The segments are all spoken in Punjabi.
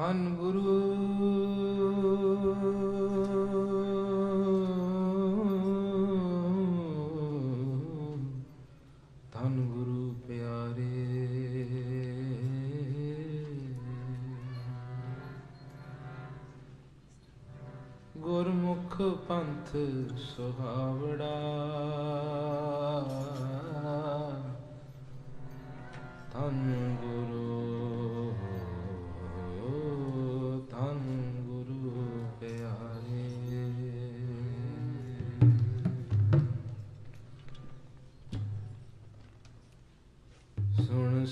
ਧੰਨ ਗੁਰੂ। ਧੰਨ ਗੁਰੂ ਪਿਆਰੇ। ਗੁਰਮੁਖ ਪੰਥ ਸੁਹਾਵੜਾ।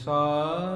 saw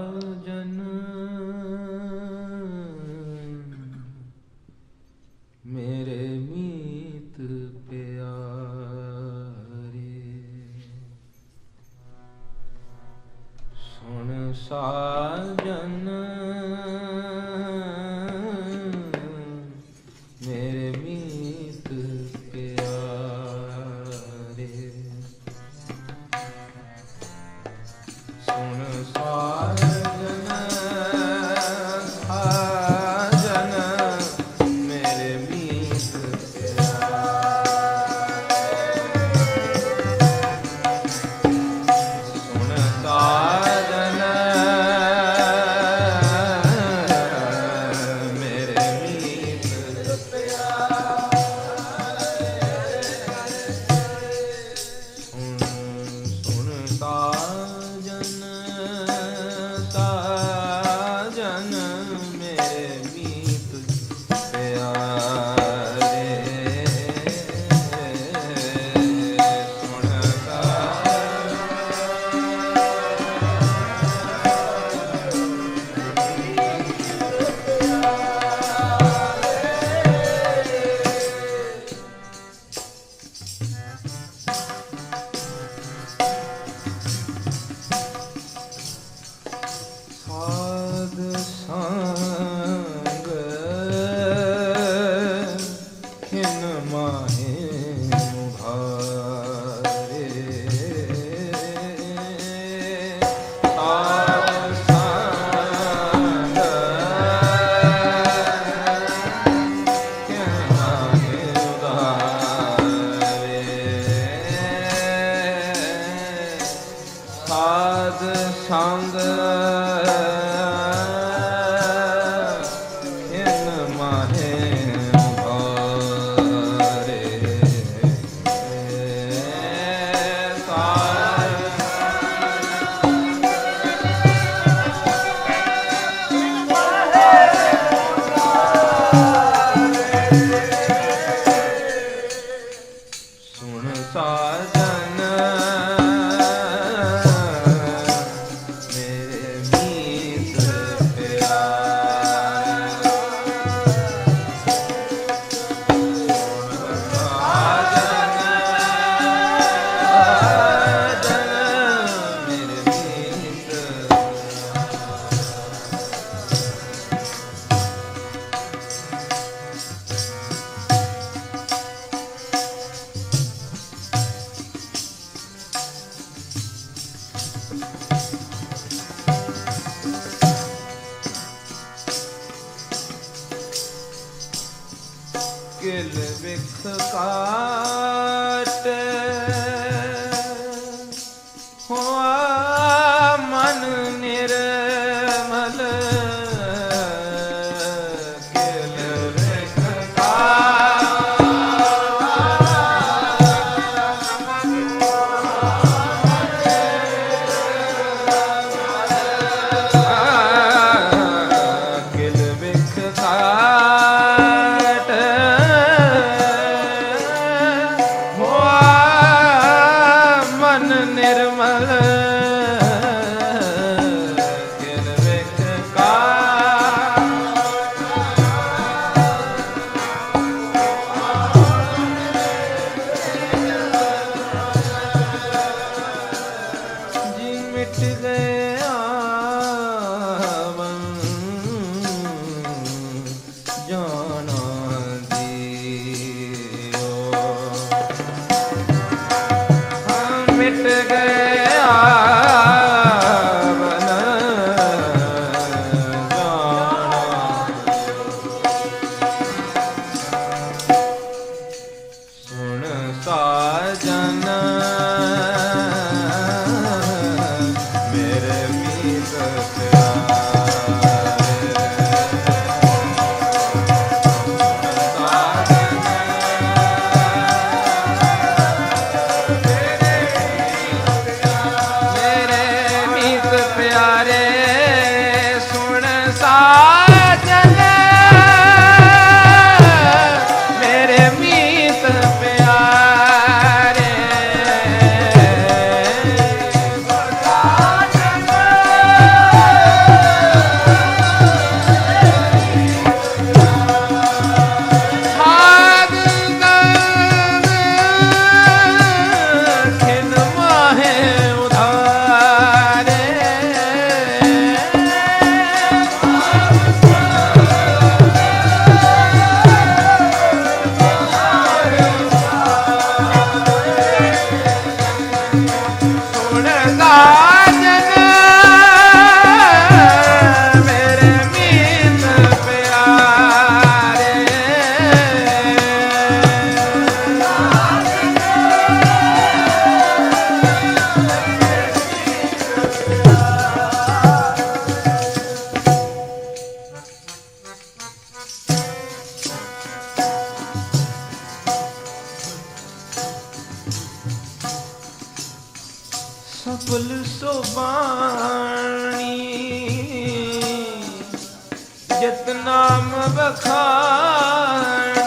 ਨਾਮ ਬਖਾਣ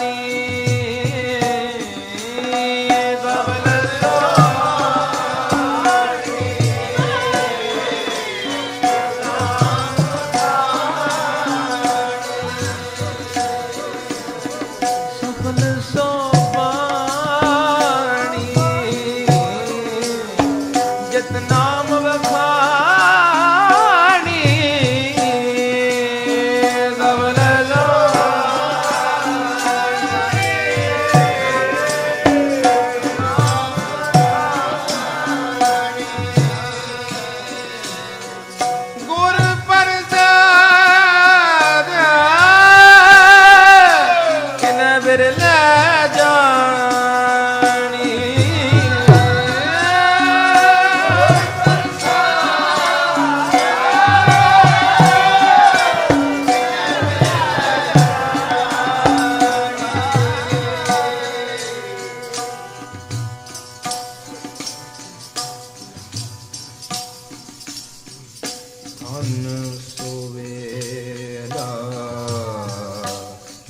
ਮਨ ਸੁਵੇਲਾ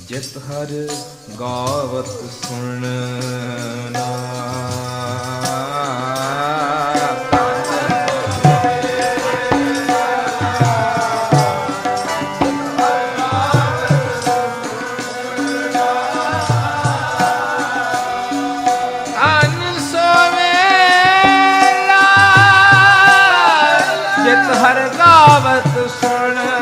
ਜਿਤ ਹਰ ਗਾਵਤ ਸੁਣਨਾ। but the sun is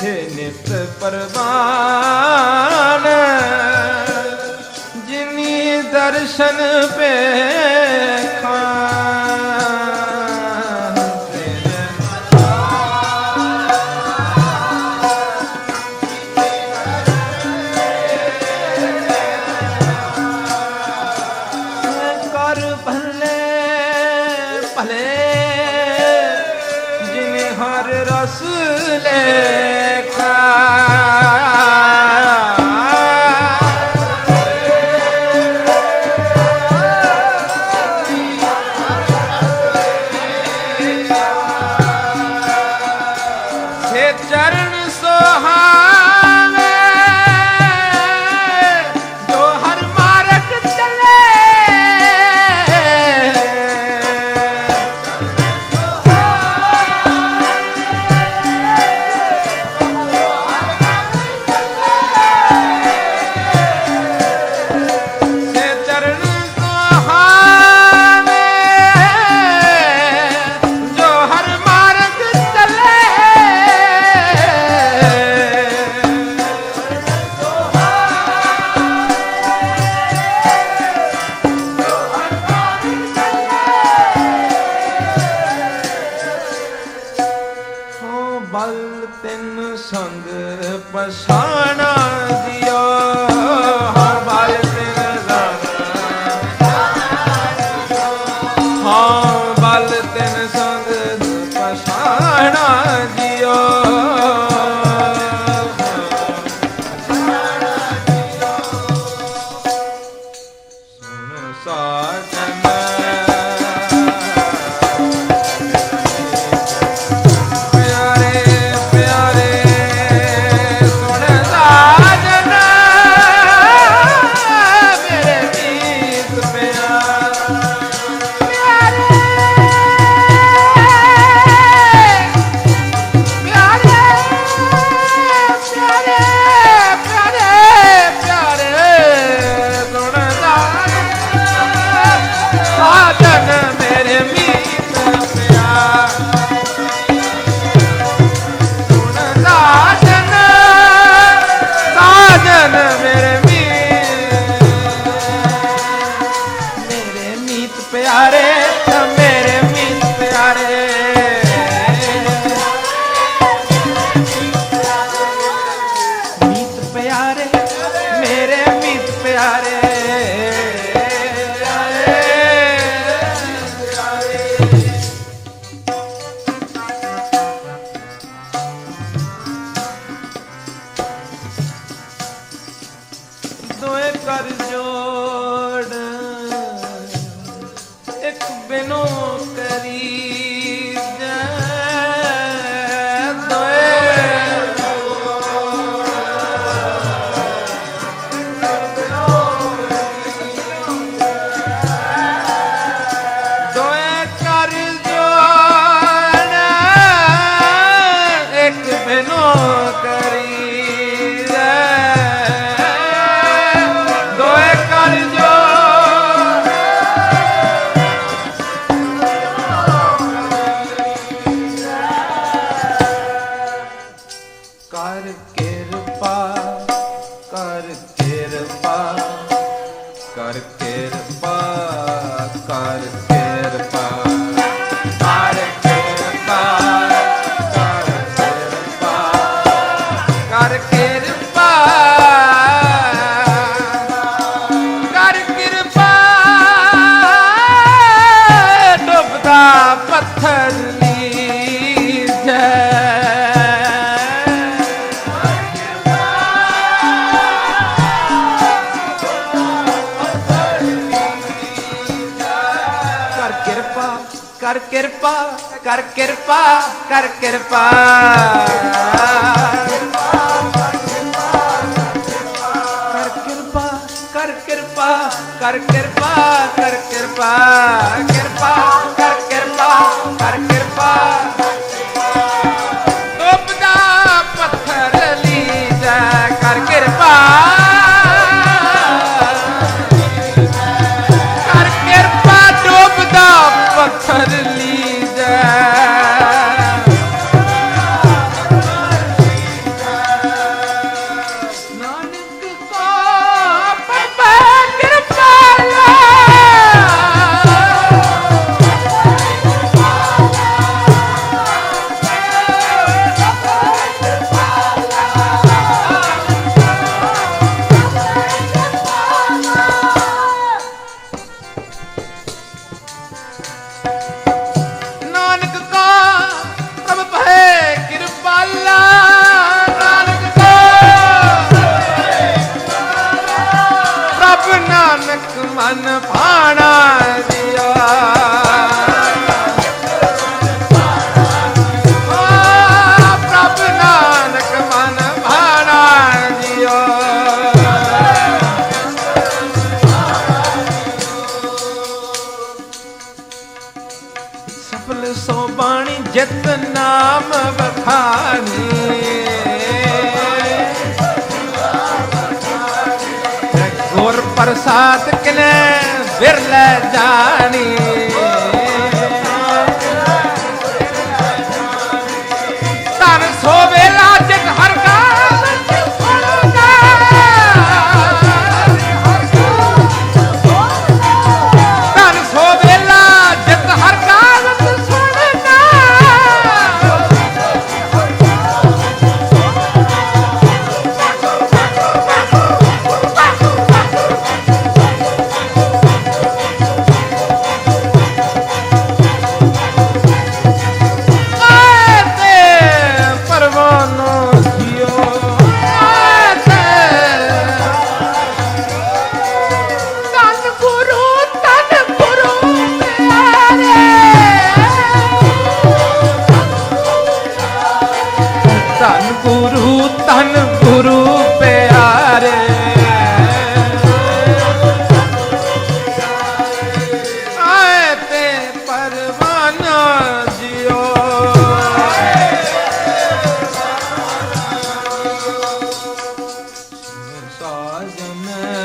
ਇੱਥੇ ਨਿਤ ਪਰਵਾਨ। ਜਿਨੀ ਦਰਸ਼ਨ ਪੇ Hare ਕਿਰਪਾ ਕਰ ਕਿਰਪਾ। ਕਰ ਕਿਰਪਾ ਕਰ ਕਿਰਪਾ ਕਰ ਕਿਰਪਾ ਕਰ ਕਿਰਪਾ காணா na